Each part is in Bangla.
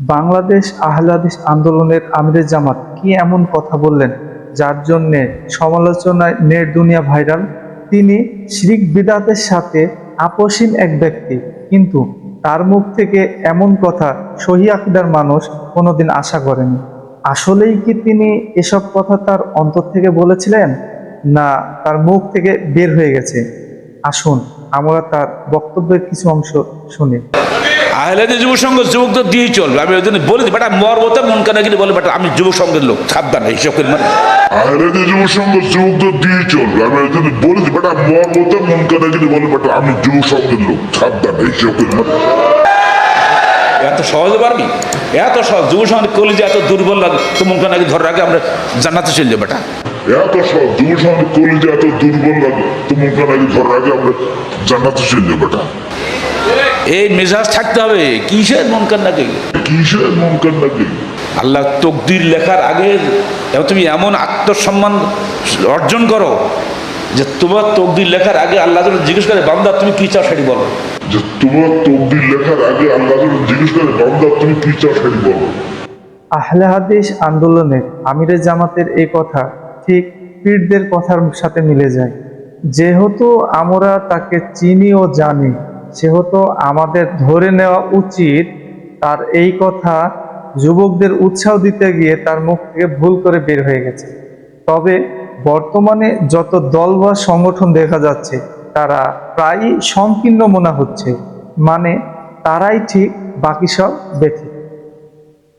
বাংলাদেশ আহলাদিস আন্দোলনের আমিরের জামাত কি এমন কথা বললেন, যার জন্যে সমালোচনায় নেট দুনিয়া ভাইরাল? তিনি শিরিক বিদাতের সাথে আপসীন এক ব্যক্তি, কিন্তু তার মুখ থেকে এমন কথা সহি আকিদার মানুষ কোনোদিন আশা করেনি। আসলেই কি তিনি এসব কথা তার অন্তর থেকে বলেছিলেন, না তার মুখ থেকে বের হয়ে গেছে? আসুন আমরা তার বক্তব্যের কিছু অংশ শুনি। আহলাদের যুব সংঘ যুবক তো দিয়েই চলবে। আমি ওই জন্য বলে বেটা মরবতে মন কানা কিন্তু বলে বেটা আমি যুব সংঘের লোক সাবধান এইসব করে মানে। আহলাদের যুব সংঘ যুবকদের দিয়ে চলবে। আমি এখানে বলে দিই বেটা মর মতো মন কানা কিন্তু বলে বেটা আমি যুব সংঘের লোক সাবধান এইসব করে মানে। এত সহজে পারবি এত সহজ যুব সংঘ করলে যে এত দুর্বল লাগে তো মন কানাকে ধরে রাখে আমরা জান্নাতে চলে যাব বেটা। এত সব যুব করলে যে এত দুর্বল লাগে তো মন কানাকে ধরে আগে আমরা জান্নাতে চলে যাব বেটা। এই মেজাজ থাকতে হবে। কিসের মন কান্নাকে কিসের মন কান্নাকে আল্লাহ তকদির লেখার আগে তুমি এমন আত্মসম্মান অর্জন করো যে তোমার তকদির লেখার আগে আল্লাহ যখন জিজ্ঞেস করে বান্দা তুমি কি চাও সেটি বলো। যে তোমার তকদির লেখার আগে আল্লাহ যখন জিজ্ঞেস করে বান্দা তুমি কি চাও সেটি বলো? আহলে হাদিস আন্দোলনের আমিরের জামাতের এই কথা ঠিক পীরদের কথার সাথে মিলে যায়। যেহেতু আমরা তাকে চিনি ও জানি সেহেতু আমাদের ধরে নেওয়া উচিত তার এই কথা যুবকদের উৎসাহ দিতে গিয়ে তার মুখ থেকে ভুল করে বের হয়ে গেছে। তবে বর্তমানে যত দল বা সংগঠন দেখা যাচ্ছে, তারা প্রায়ই সংকীর্ণ মনে হচ্ছে মানে তারাই ঠিক, বাকি সব বেঠিক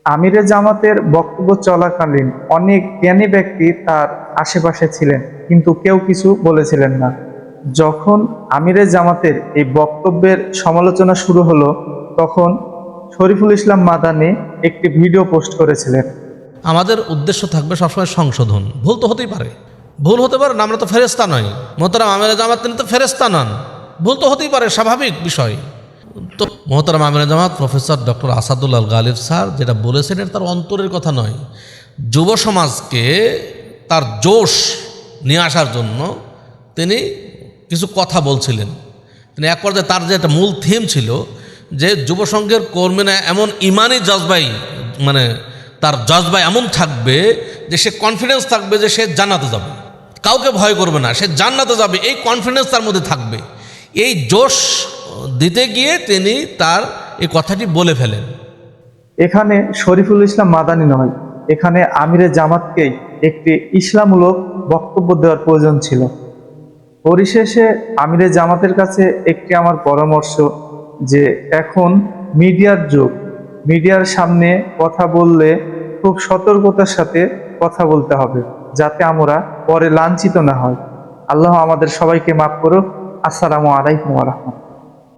আমিরে জামাতের বক্তব্য চলাকালীন অনেক জ্ঞানী ব্যক্তি তার আশেপাশে ছিলেন, কিন্তু কেউ কিছু বলেছিলেন না। যখন আমিরে জামাতের এই বক্তব্যের সমালোচনা শুরু হলো, তখন শরীফুল ইসলাম মাদানি একটি ভিডিও পোস্ট করেছিলেন। আমাদের উদ্দেশ্য থাকবে সবসময় সংশোধন। ভুল তো হতেই পারে। ভুল হতে পারে না আমরা তো ফেরেস্তা নই। মোহতারাম আমির জামাত তিনি তো ফেরেস্তা নন। ভুল তো হতেই পারে, স্বাভাবিক বিষয়। তো মোহতারাম আমির জামাত professor doctor Asadullah Galib sir যেটা বলেছেন, এটা তার অন্তরের কথা নয়। যুব সমাজকে তার জোশ নিয়ে আসার জন্য তিনি কিছু কথা বলছিলেন। তিনি এক পর্যায়ে তার যে একটা মূল থিম ছিল যে যুব সংঘের কর্মীরা এমন ইমানই জজবাই মানে তার জজবা এমন থাকবে যে সে কনফিডেন্স থাকবে যে সে জান্নাতে যাবে। কাউকে ভয় করবে না, সে জান্নাতে যাবে, এই কনফিডেন্স তার মধ্যে থাকবে। এই জোশ দিতে গিয়ে তিনি তার এই কথাটি বলে ফেলেন। এখানে শরীফুল ইসলাম মাদানি নয়, এখানে আমিরে জামাতকেই একটি ইসলামমূলক বক্তব্য দেওয়ার প্রয়োজন ছিল। পরিশেষে আমিরে জামাতের কাছে একটি আমার পরামর্শ যে এখন মিডিয়ার যুগ। মিডিয়ার সামনে কথা বললে খুব সতর্কতার সাথে কথা বলতে হবে, যাতে আমরা পরে লাঞ্ছিত না হয় আল্লাহ আমাদের সবাইকে মাফ করুক। আসসালামু আলাইকুম রহমতুল্লাহ।